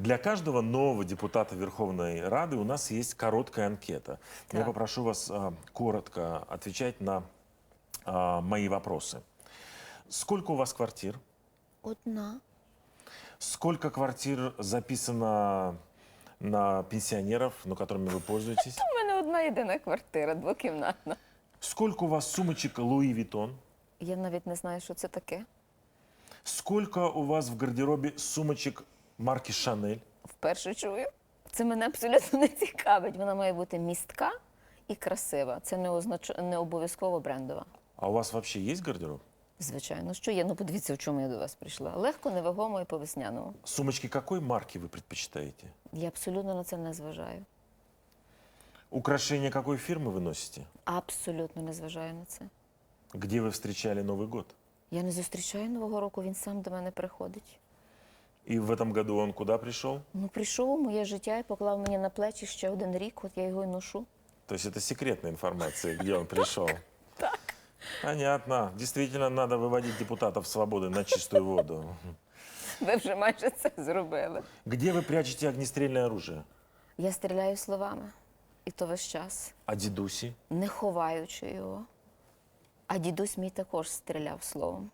Для каждого нового депутата Верховной Рады у нас есть короткая анкета. Я Так. попрошу вас а, коротко отвечать на а, мои вопросы. Сколько у вас квартир? Одна. Сколько квартир записано на пенсионеров, ну, которыми вы пользуетесь? У мене одна єдина квартира, двокімнатна. Сколько у вас сумочек Луи Виттон? Я навіть не знаю, що це таке. Сколько у вас в гардеробе сумочек марки Шанель? Вперше чую. Це мене абсолютно не цікавить. Вона має бути містка і красива. Це не означ... не обов'язково брендова. А у вас вообще есть гардероб? Звичайно, що є. Ну подивіться, в чому я до вас прийшла. Легко, невагомо і по весняному. Сумочки какой марки вы предпочитаете? Я абсолютно на це не зважаю. Украшения какой фирмы вы носите? Абсолютно не зважаю на це. Где вы встречали Новый год? Я не зустрічаю нового року, він сам до мене приходить. И в этом году он куда пришел? Ну, прийшов у моє життя і поклав мені на плечі ще один рік, от я його й ношу. То есть это секретная информация, где он пришел? Так. Понятно. Действительно, надо выводить депутатов свободы на чистую воду. Ви вже майже це зробили. Где вы прячете огнестрельное оружие? Я стріляю словами. І то весь час, А дедуси? не ховаючи його. А дідусь мій також стріляв словом.